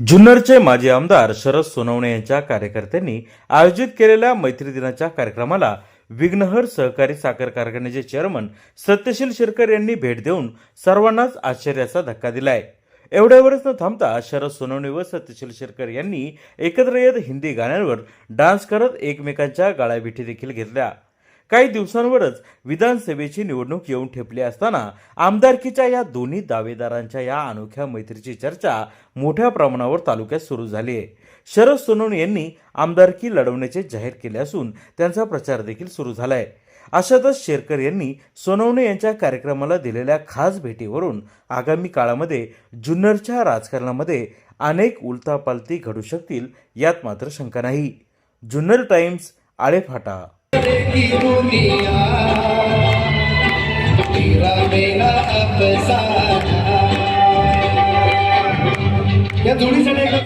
जुन्नरचे माजी आमदार शरद सोनवणे यांच्या कार्यकर्त्यांनी आयोजित केलेल्या मैत्री दिनाच्या कार्यक्रमाला विघ्नहर सहकारी साखर कारखान्याचे चेअरमन सत्यशील शिरकर यांनी भेट देऊन सर्वांनाच आश्चर्याचा धक्का दिलाय. एवढ्यावरच न थांबता शरद सोनवणे व सत्यशील शिरकर यांनी एकत्र येत हिंदी गाण्यांवर डान्स करत एकमेकांच्या गाळ्याभेटी देखील घेतल्या. काही दिवसांवरच विधानसभेची निवडणूक येऊन ठेपली असताना आमदारकीच्या या दोन्ही दावेदारांच्या या अनोख्या मैत्रीची चर्चा मोठ्या प्रमाणावर तालुक्यात सुरू झाली आहे. शरद सोनवणे यांनी आमदारकी लढवण्याचे जाहीर केले असून त्यांचा प्रचार देखील सुरू झालाय. अशातच शेरकर यांनी सोनवणे यांच्या कार्यक्रमाला दिलेल्या खास भेटीवरून आगामी काळामध्ये जुन्नरच्या राजकारणामध्ये अनेक उलथापालथी घडू शकतील यात मात्र शंका नाही. जुन्नर टाइम्स आळेफाटा की दुनिया तेरा मेरा अफसाना या जोडीसाठी एकदा